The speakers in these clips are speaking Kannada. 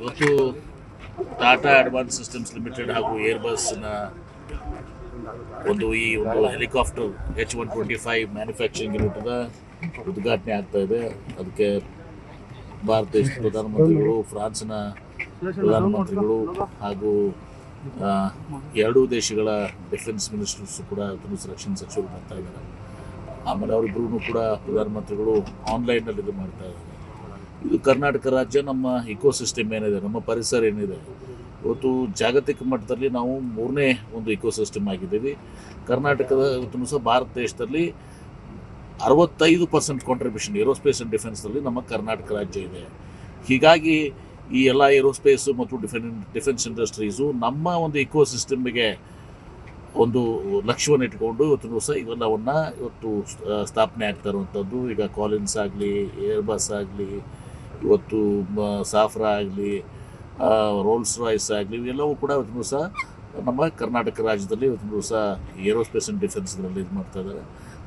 ಇವತ್ತು ಟಾಟಾ ಅಡ್ವಾನ್ಸ್ ಸಿಸ್ಟಮ್ಸ್ ಲಿಮಿಟೆಡ್ ಹಾಗೂ ಏರ್ ಏರ್ಬಸ್ನ ಒಂದು ಈ ಒಂದು helicopter H one twenty five manufacturing ಯೂನಿಟ್ನ ಉದ್ಘಾಟನೆ ಆಗ್ತಾ ಇದೆ. ಅದಕ್ಕೆ ಭಾರತ ದೇಶದ ಪ್ರಧಾನಮಂತ್ರಿಗಳು, ಫ್ರಾನ್ಸ್ನ ಪ್ರಧಾನಮಂತ್ರಿಗಳು ಹಾಗೂ ಎರಡೂ ದೇಶಗಳ ಡಿಫೆನ್ಸ್ ಮಿನಿಸ್ಟರ್ಸ್ ಕೂಡ ರಕ್ಷಣಾ ಸಚಿವರು ಬರ್ತಾ ಇದ್ದಾರೆ. ಆಮೇಲೆ ಅವರಿಬ್ಬರೂ ಕೂಡ ಪ್ರಧಾನಮಂತ್ರಿಗಳು ಆನ್ಲೈನಲ್ಲಿ ಇದು ಮಾಡ್ತಾ ಇದ್ದಾರೆ. ಇದು ಕರ್ನಾಟಕ ರಾಜ್ಯ ನಮ್ಮ ಇಕೋಸಿಸ್ಟಮ್ ಏನಿದೆ, ನಮ್ಮ ಪರಿಸರ ಏನಿದೆ, ಇವತ್ತು ಜಾಗತಿಕ ಮಟ್ಟದಲ್ಲಿ ನಾವು ಮೂರನೇ ಒಂದು ಇಕೋಸಿಸ್ಟಮ್ ಆಗಿದ್ದೀವಿ. ಕರ್ನಾಟಕದ ಇವತ್ತು ಸಹ ಭಾರತ ದೇಶದಲ್ಲಿ ಅರವತ್ತೈದು ಪರ್ಸೆಂಟ್ ಕಾಂಟ್ರಿಬ್ಯೂಷನ್ ಏರೋಸ್ಪೇಸ್ ಆ್ಯಂಡ್ ಡಿಫೆನ್ಸ್ನಲ್ಲಿ ನಮ್ಮ ಕರ್ನಾಟಕ ರಾಜ್ಯ ಇದೆ. ಹೀಗಾಗಿ ಈ ಎಲ್ಲ ಏರೋಸ್ಪೇಸು ಮತ್ತು ಡಿಫೆನ್ ಡಿಫೆನ್ಸ್ ಇಂಡಸ್ಟ್ರೀಸು ನಮ್ಮ ಒಂದು ಇಕೋಸಿಸ್ಟಮ್ಗೆ ಒಂದು ಲಕ್ಷ್ಯವನ್ನು ಇಟ್ಕೊಂಡು ಇವತ್ತು ದಿವಸ ಇವೆಲ್ಲವನ್ನು ಇವತ್ತು ಸ್ಥಾಪನೆ ಆಗ್ತಾ ಇರುವಂಥದ್ದು. ಈಗ ಕಾಲಿನ್ಸ್ ಆಗಲಿ ಏರ್ಬಸ್ ಆಗಲಿ ಇವತ್ತು ಸಾಫ್ರಾ ಆಗಲಿ ರೋಲ್ಸ್ ರಾಯ್ಸ್ ಆಗಲಿ, ಇವೆಲ್ಲವೂ ಕೂಡ ಇವತ್ತು ದಿವಸ ನಮ್ಮ ಕರ್ನಾಟಕ ರಾಜ್ಯದಲ್ಲಿ ಇವತ್ತು ದಿವಸ ಏರೋಸ್ಪೇಸ್ ಅಂಡ್ ಡಿಫೆನ್ಸ್ಗಳಲ್ಲಿ ಇದು ಮಾಡ್ತಾ ಇದ್ದಾರೆ.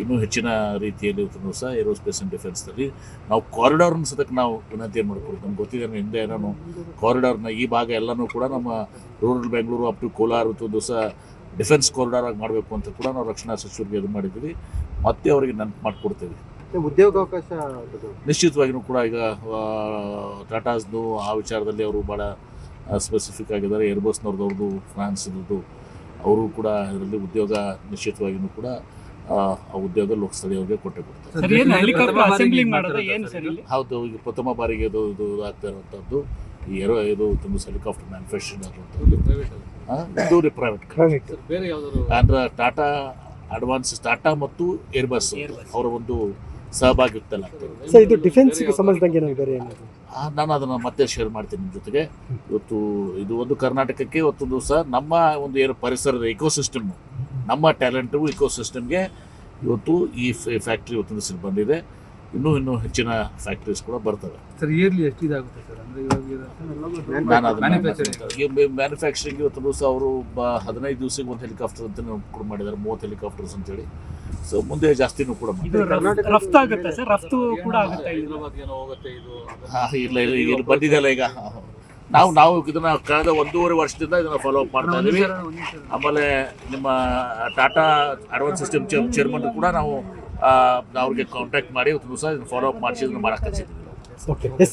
ಇನ್ನೂ ಹೆಚ್ಚಿನ ರೀತಿಯಲ್ಲಿ ಸಹ ಏರೋಸ್ಪೇಸ್ ಆ್ಯಂಡ್ ಡಿಫೆನ್ಸ್ನಲ್ಲಿ ನಾವು ಕಾರಿಡಾರ್ನ ಸತಕ್ಕೆ ನಾವು ವಿನಂತಿ ಮಾಡ್ಕೊಳ್ತೀವಿ ನಮ್ಗೆ ಗೊತ್ತಿದೆ ಹಿಂದೆ ಏನೋ ಕಾರಿಡಾರ್ನ ಈ ಭಾಗ ಎಲ್ಲನೂ ಕೂಡ ನಮ್ಮ rural Bengaluru up to Kolar ಒಂದು ಸಹ ಡಿಫೆನ್ಸ್ ಕಾರಿಡಾರ್ ಆಗಿ ಮಾಡಬೇಕು ಅಂತ ಕೂಡ ನಾವು ರಕ್ಷಣಾ ಸಚಿವರಿಗೆ ಇದು ಮಾಡಿದ್ದೀವಿ. ಮತ್ತೆ ಅವರಿಗೆ ನೆನಪು ಮಾಡಿಕೊಡ್ತೀವಿ. ಉದ್ಯೋಗಾವಕಾಶ ನಿಶ್ಚಿತವಾಗಿಯೂ ಕೂಡ ಈಗ ಟಾಟಾಸ್ದು ಆ ವಿಚಾರದಲ್ಲಿ ಅವರು ಭಾಳ ಸ್ಪೆಸಿಫಿಕ್ ಆಗಿದ್ದಾರೆ. ಏರ್ಬಸ್ನವ್ರದ್ದು ಫ್ರಾನ್ಸ್ನದ್ದು ಅವರು ಕೂಡ ಇದರಲ್ಲಿ ಉದ್ಯೋಗ ನಿಶ್ಚಿತವಾಗಿಯೂ ಕೂಡ ಆ, ಆ ಉದ್ಯೋಗ ಲೋಕಸ್ಥಳೀಯರಿಗೆ ಕೊಟ್ಟೆ ಕೊಡ್ತಾರೆ. ಸರ್ ಏನು ಅಸೆಂಬ್ಲಿಂಗ್ ಮಾಡೋದು ಏನು ಸರ್ ಇಲ್ಲಿ? ಹೌದು ಈಗ ಪ್ರಥಮ ಬಾರಿಗೆ ಇದು ಇದು ಆಗ್ತಾ ಇರುವಂಥದ್ದು ಈ ಏರೋ ಇದು ತುಂಬ ಹೆಲಿಕಾಪ್ಟರ್ ಮ್ಯಾನುಫ್ಯಾಕ್ಚರಿಂಗ್ ಆಗುವಂಥದ್ದು ಇದು ಪ್ರೈವೇಟ್ ಅಂದ್ರೆ ಟಾಟಾ ಅಡ್ವಾನ್ಸ್ ಟಾಟಾ ಮತ್ತು ಏರ್ಬಸ್ ಅವರ ಒಂದು ಸಹಭಾಗಿತ್ವದಲ್ಲಿ ಆಗ್ತದೆ ಸರ್ ಇದು ಡಿಫೆನ್ಸ್ಗೆ ಸಂಬಂಧಿಸಿದಂಗೆ ಬೇರೆ ನಾನು ಅದನ್ನು ಮತ್ತೆ ಶೇರ್ ಮಾಡ್ತೀನಿ ನಿಮ್ಮ ಜೊತೆಗೆ. ಇವತ್ತು ಇದು ಒಂದು ಕರ್ನಾಟಕಕ್ಕೆ ಇವತ್ತೊಂದು ಸಹ ನಮ್ಮ ಒಂದು ಏನು ಪರಿಸರದ ಇಕೋಸಿಸ್ಟಮ್ ನಮ್ಮ ಟ್ಯಾಲೆಂಟು ಇಕೋಸಿಸ್ಟಮ್ಗೆ ಇವತ್ತು ಈ ಫ್ಯಾಕ್ಟ್ರಿ ಇವತ್ತಿನ ಸಿಲ್ ಬಂದಿದೆ. ಇನ್ನೂ ಇನ್ನೂ ಹೆಚ್ಚಿನ ಫ್ಯಾಕ್ಟ್ರೀಸ್ ಕೂಡ ಬರ್ತವೆ. ಸರ್ ಇಯರ್ಲಿ ಎಷ್ಟು ಇದಾಗುತ್ತೆ ಸರ್? ಅಂದ್ರೆ ಇವಾಗ ಮ್ಯಾನುಫ್ಯಾಕ್ಚರಿಂಗ್ ಇವತ್ತು ದಿವಸ ಅವರು ಬ ಹದಿನೈದು ದಿವಸಕ್ಕೆ ಒಂದು ಹೆಲಿಕಾಪ್ಟರ್ ಅಂತ ಕೂಡ ಮಾಡಿದ್ದಾರೆ. ಮೂವತ್ತು ಹೆಲಿಕಾಪ್ಟರ್ಸ್ ಅಂತೇಳಿ. ಸೊ ಮುಂದೆ ಜಾಸ್ತಿನೂ ಕೂಡ ರಫ್ತು ಆಗುತ್ತೆ ಸರ್? ರಫ್ತು ಕೂಡ ಆಗುತ್ತೆ. ಇಲ್ಲಿ ಇಲ್ಲ ಇಲ್ಲಿ ಬಂದಿದೆಯಲ್ಲ ಈಗ. ನಾವು ನಾವು ಇದನ್ನ ಕಳೆದ ಒಂದೂವರೆ ವರ್ಷದಿಂದ ಇದನ್ನ ಫಾಲೋ ಅಪ್ ಮಾಡ್ತಾ ಇದೀವಿ. ಆಮೇಲೆ ನಿಮ್ಮ ಟಾಟಾ ಅಡ್ವಾನ್ಸ್ ಸಿಸ್ಟಮ್ ಚೇರ್ಮನ್ ಕೂಡ ನಾವು ಅವ್ರಿಗೆ ಕಾಂಟ್ಯಾಕ್ಟ್ ಮಾಡಿ ಒಂದು ಸಹ ಫಾಲೋ ಅಪ್ ಮಾಡಿಸಿ ಇದನ್ನ ಮಾಡಕ್ಕೆ ಓಕೆ